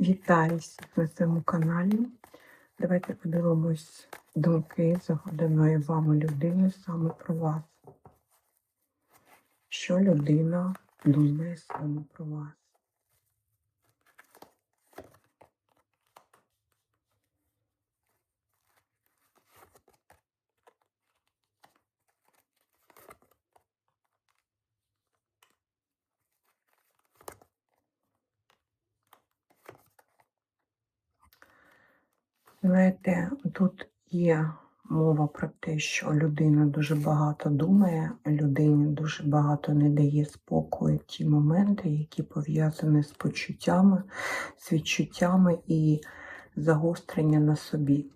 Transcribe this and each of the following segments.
Вітаю всіх на цьому каналі. Давайте подивимось думки загаданої вами людини саме про вас. Що людина думає саме про вас? Знаєте, тут є мова про те, що людина дуже багато думає, людині дуже багато не дає спокою ті моменти, які пов'язані з почуттями, з відчуттями і загострення на собі.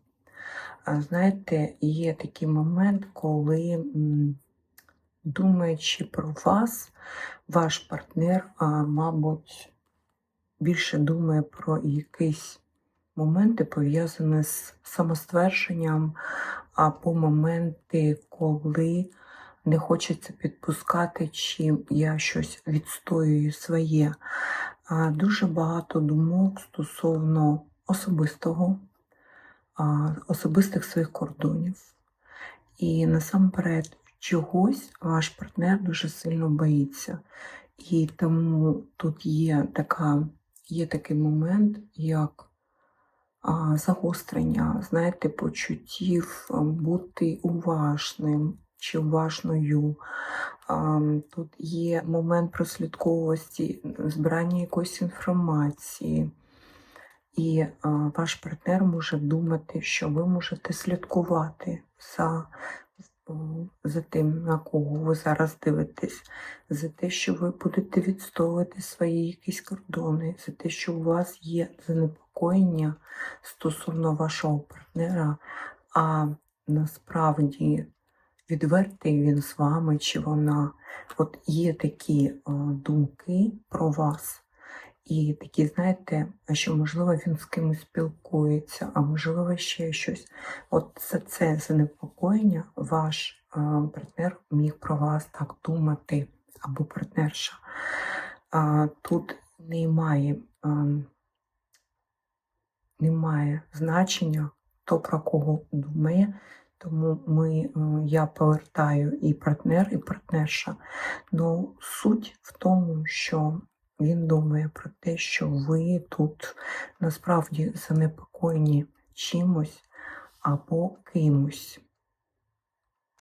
А Знаєте, є такий момент, коли, думаючи про вас, ваш партнер, мабуть, більше думає про якийсь моменти пов'язані з самоствердженням або моменти, коли не хочеться підпускати, чи я щось відстоюю своє. Дуже багато думок стосовно особистого, особистих своїх кордонів. І насамперед чогось ваш партнер дуже сильно боїться. І тому тут є, така, є такий момент, як загострення, знаєте, почуттів, бути уважним чи уважною. Тут є момент прослідковості, збирання якоїсь інформації. І ваш партнер може думати, що ви можете слідкувати за, за тим, на кого ви зараз дивитесь, за те, що ви будете відстоювати свої якісь кордони, за те, що у вас є занепокоєння стосовно вашого партнера, а насправді відвертий він з вами чи вона. От є такі думки про вас. І такі, знаєте, що можливо він з кимось спілкується, а можливо ще щось. От за це занепокоєння ваш а, партнер міг про вас так думати, або партнерша. А, тут немає, а, немає значення, хто про кого думає. Тому ми, е, я повертаю і партнер, і партнерша. Ну, суть в тому, що він думає про те, що ви тут насправді занепокоєні чимось або кимось.